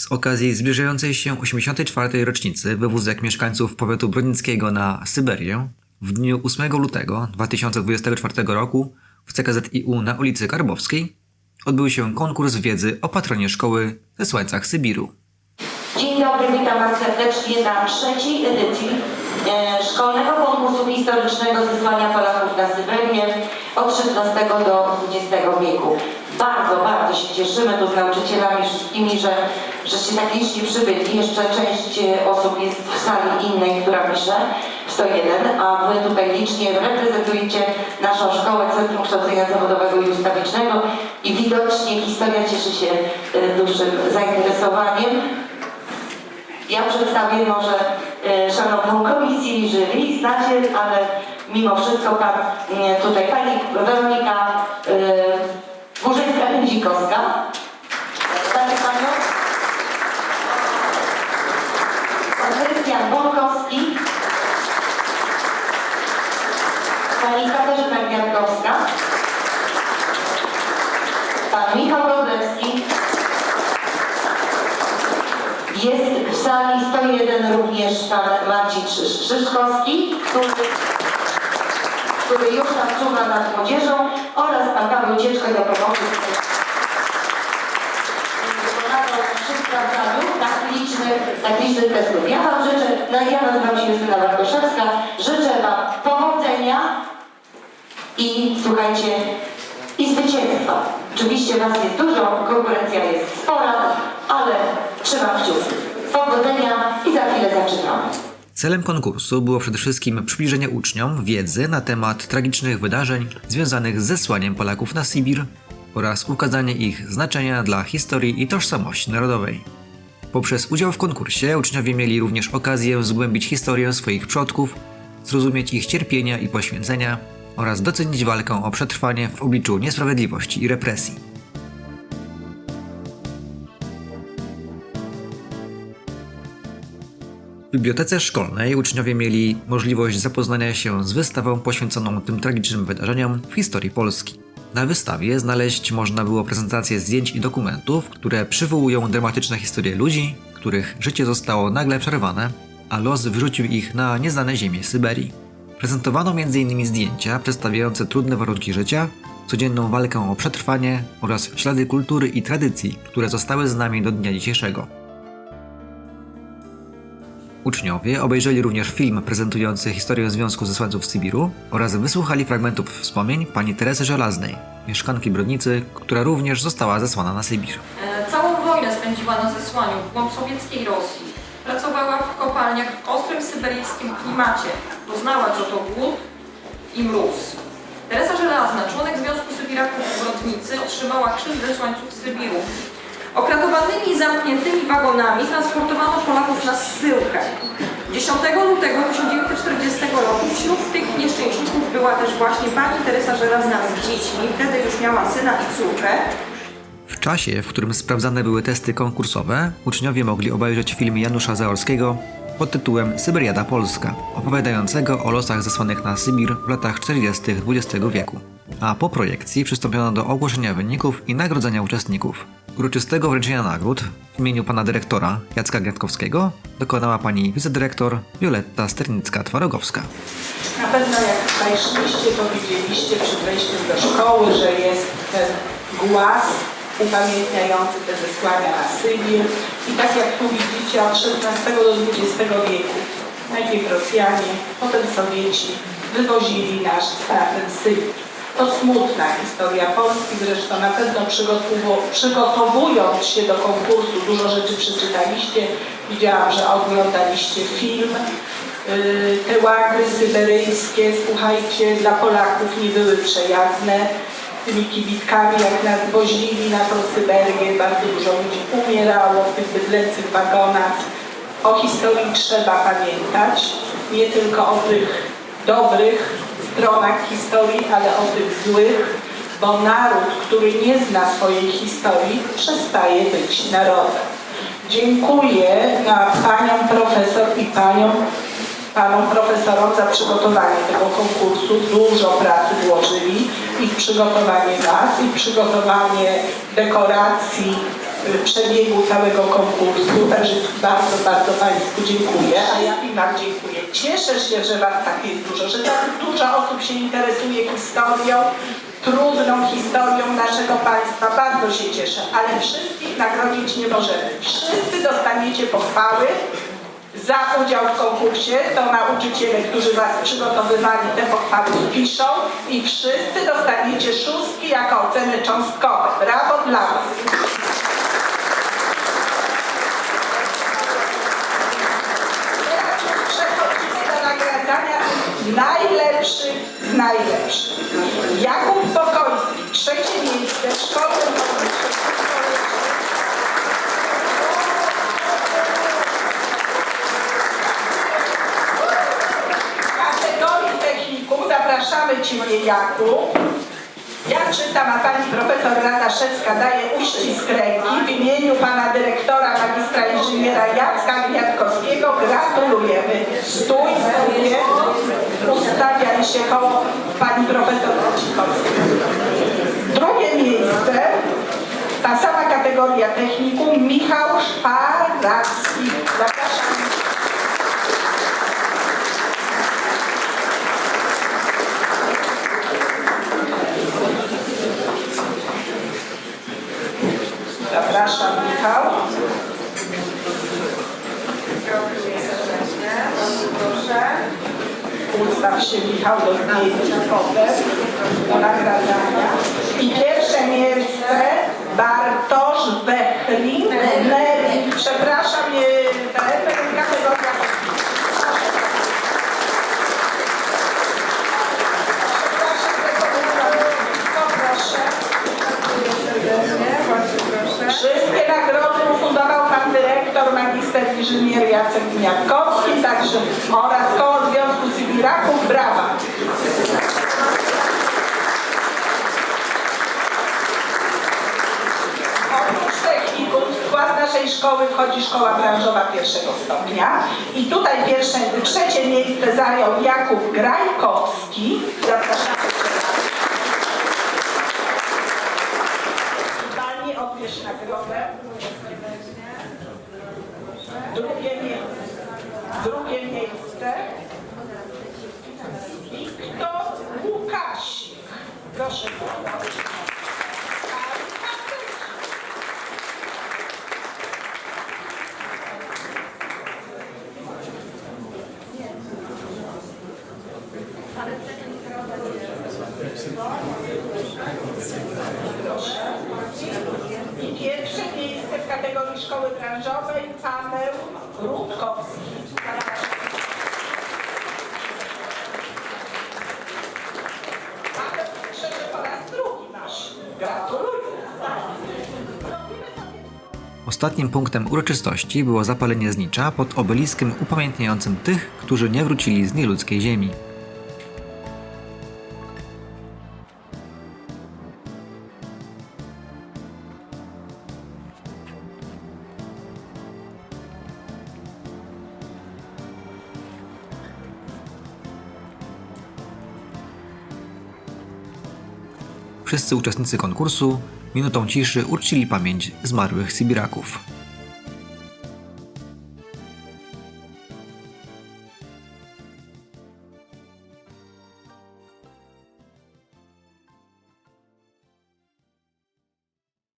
Z okazji zbliżającej się 84. rocznicy wywózek mieszkańców powiatu brodnickiego na Syberię w dniu 8 lutego 2024 roku w CKZIU na ulicy Karbowskiej odbył się konkurs wiedzy o patronie szkoły ze Słońcach Sybiru. Dzień dobry, witam Was serdecznie na trzeciej edycji e, szkolnego konkursu historycznego zesłania Polaków na Syberię od XVI do XX wieku. Bardzo, bardzo się cieszymy tu z nauczycielami wszystkimi, że żeście tak licznie przybyli. Jeszcze część e, osób jest w sali innej, która pisze 101, a Wy tutaj licznie reprezentujecie naszą szkołę Centrum Kształcenia Zawodowego i Ustawicznego i widocznie historia cieszy się e, dużym zainteresowaniem. Ja przedstawię może e, szanowną komisję i jury, znacie, ale mimo wszystko pan tutaj pani Weronika e, Murzyńska-Hędzikowska. Znacie panią? Pan Krystian Bąkowski. Pani Katarzyna Kwiatkowska. Pan Michał Rodlewski. Jest w sali 101 również pan Marcin Szysz- Szyszkowski, który, który już tam czuwa nad młodzieżą oraz pan Paweł Cieczko do pomocy. Przy sprawdzaniu tak licznych, tak licznych testów. Ja wam życzę, no ja nazywam się Justyna Bartoszewska, życzę wam powodzenia i słuchajcie, i zwycięstwa. Oczywiście was jest dużo, konkurencja jest spora, ale trzymam kciuki. Powodzenia i za chwilę zaczynamy. Celem konkursu było przede wszystkim przybliżenie uczniom wiedzy na temat tragicznych wydarzeń związanych z zesłaniem Polaków na Sibir oraz ukazanie ich znaczenia dla historii i tożsamości narodowej. Poprzez udział w konkursie uczniowie mieli również okazję zgłębić historię swoich przodków, zrozumieć ich cierpienia i poświęcenia oraz docenić walkę o przetrwanie w obliczu niesprawiedliwości i represji. W bibliotece szkolnej uczniowie mieli możliwość zapoznania się z wystawą poświęconą tym tragicznym wydarzeniom w historii Polski. Na wystawie znaleźć można było prezentację zdjęć i dokumentów, które przywołują dramatyczne historie ludzi, których życie zostało nagle przerwane, a los wyrzucił ich na nieznane ziemie Syberii. Prezentowano m.in. zdjęcia przedstawiające trudne warunki życia, codzienną walkę o przetrwanie oraz ślady kultury i tradycji, które zostały z nami do dnia dzisiejszego. Uczniowie obejrzeli również film prezentujący historię Związku Zesłańców Sybiru oraz wysłuchali fragmentów wspomnień pani Teresy Żelaznej, mieszkanki Brodnicy, która również została zesłana na Sybir. E, Całą wojnę spędziła na zesłaniu w głąb sowieckiej Rosji. Pracowała w kopalniach w ostrym syberyjskim klimacie. Poznała co to głód i mróz. Teresa Żelazna, członek Związku Sybiraków w Brodnicy, otrzymała krzyż zesłańców Sybiru. Okradowanymi i zamkniętymi wagonami transportowano Polaków na zsyłkę. 10 lutego 1940 roku wśród tych nieszczęśników była też właśnie pani Teresa Żelazna z dziećmi. Wtedy już miała syna i córkę. W czasie, w którym sprawdzane były testy konkursowe, uczniowie mogli obejrzeć film Janusza Zaorskiego pod tytułem Syberiada Polska, opowiadającego o losach zesłanych na Sybir w latach 40. XX wieku. A po projekcji przystąpiono do ogłoszenia wyników i nagrodzenia uczestników. Uroczystego wręczenia nagród w imieniu pana dyrektora Jacka Gwiatkowskiego dokonała pani wicedyrektor Wioletta Sternicka-Twarogowska. Na pewno jak tutaj to widzieliście przed wejściem do szkoły, że jest ten głaz upamiętniający te zesłania na Sybir. I tak jak tu widzicie, od XVI do XX wieku najpierw Rosjanie, potem Sowieci wywozili nas na ten Sybir. To smutna historia Polski, zresztą na pewno przygotowu- przygotowując się do konkursu dużo rzeczy przeczytaliście. Widziałam, że oglądaliście film. Yy, Te łagry syberyjskie, słuchajcie, dla Polaków nie były przejazne. Tymi kibitkami, jak nas wozili na tą Syberię, bardzo dużo ludzi umierało w tych bydlęcych wagonach. O historii trzeba pamiętać, nie tylko o tych dobrych stronach historii, ale o tych złych, bo naród, który nie zna swojej historii, przestaje być narodem. Dziękuję panią profesor i panią, panom profesorom za przygotowanie tego konkursu. Dużo pracy włożyli i w przygotowanie nas, i w przygotowanie dekoracji przebiegu całego konkursu. Także bardzo, bardzo Państwu dziękuję. A ja i Wam dziękuję. Cieszę się, że Was tak jest dużo, że tak dużo osób się interesuje historią, trudną historią naszego państwa. Bardzo się cieszę, ale wszystkich nagrodzić nie możemy. Wszyscy dostaniecie pochwały za udział w konkursie. To nauczyciele, którzy Was przygotowywali, te pochwały piszą i wszyscy dostaniecie szóstki jako oceny cząstkowe. Brawo dla Was. Teraz już przechodzimy do najlepszych z najlepszych. Jakub Pokojski, trzecie miejsce w szkole kategorii technikum zapraszamy Ciebie Jakub. Ja czytam, a pani profesor Rada Szecka daje uścisk ręki w imieniu pana dyrektora magistra inżyniera Jacka Gwiatkowskiego. Gratulujemy. Stój sobie, ustawiaj się koło pani profesor Wojciechowskiej. Drugie miejsce, ta sama kategoria technikum, Michał Szparacki. Zapraszam. Zapraszam Michał. Gratuluję serdecznie. Bardzo proszę. Ustaw się Michał do zdjęcia potem, do nagradzania. I pierwsze miejsce Bartosz Bechlin. Neri. Przepraszam, nie, ten kategoria. Przepraszam, tylko proszę. Serdecznie, bardzo proszę. Wszystkie nagrody ufundował dyrektor magister inżynier Jacek Gniatkowski, także oraz koło Związku Sybiraków. Brawa! Skład naszej szkoły wchodzi szkoła branżowa pierwszego stopnia i tutaj pierwsze, trzecie miejsce zajął Jakub Grajkowski. Pani odbierz nagrodę. Drugie miejsce. Miejsce. Wiktor Łukasik. Proszę bardzo. I pierwsze miejsce w kategorii szkoły branżowej Paweł Rutkowski. Ostatnim punktem uroczystości było zapalenie znicza pod obeliskiem upamiętniającym tych, którzy nie wrócili z nieludzkiej ziemi. Wszyscy uczestnicy konkursu minutą ciszy uczcili pamięć zmarłych Sybiraków.